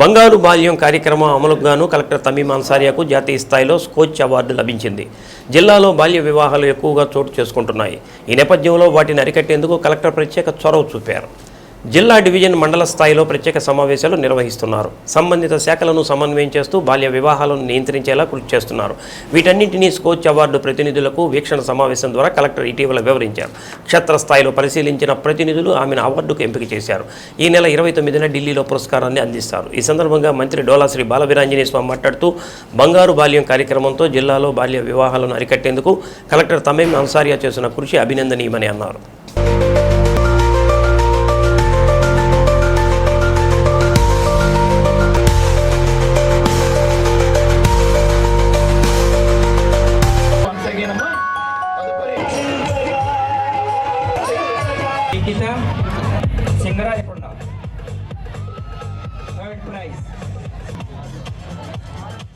బంగారు బాల్యం కార్యక్రమం అమలుకు గాను కలెక్టర్ తమీమ్ అన్సారియాకు జాతీయ స్థాయిలో స్కోచ్ అవార్డు లభించింది. జిల్లాలో బాల్య వివాహాలు ఎక్కువగా చోటు చేసుకుంటున్నాయి. ఈ నేపథ్యంలో వాటిని అరికట్టేందుకు కలెక్టర్ ప్రత్యేక చొరవ చూపారు. జిల్లా డివిజన్ మండల స్థాయిలో ప్రత్యేక సమావేశాలు నిర్వహిస్తున్నారు. సంబంధిత శాఖలను సమన్వయం చేస్తూ బాల్య వివాహాలను నియంత్రించేలా కృషి చేస్తున్నారు. వీటన్నింటినీ స్కోచ్ అవార్డు ప్రతినిధులకు వీక్షణ సమావేశం ద్వారా కలెక్టర్ ఇటీవల వివరించారు. క్షేత్రస్థాయిలో పరిశీలించిన ప్రతినిధులు ఆమెను అవార్డుకు ఎంపిక చేశారు. ఈ నెల ఇరవై తొమ్మిదిన ఢిల్లీలో పురస్కారాన్ని అందిస్తారు. ఈ సందర్భంగా మంత్రి డోలాశ్రీ బాలవీరాంజనేయ స్వామి మాట్లాడుతూ బంగారు బాల్యం కార్యక్రమంతో జిల్లాలో బాల్య వివాహాలను అరికట్టేందుకు కలెక్టర్ తమేం అన్సారియా చేసిన కృషి అభినందనీయమని అన్నారు. లిఖిత సింగరాజకొండ థర్డ్ ప్రైజ్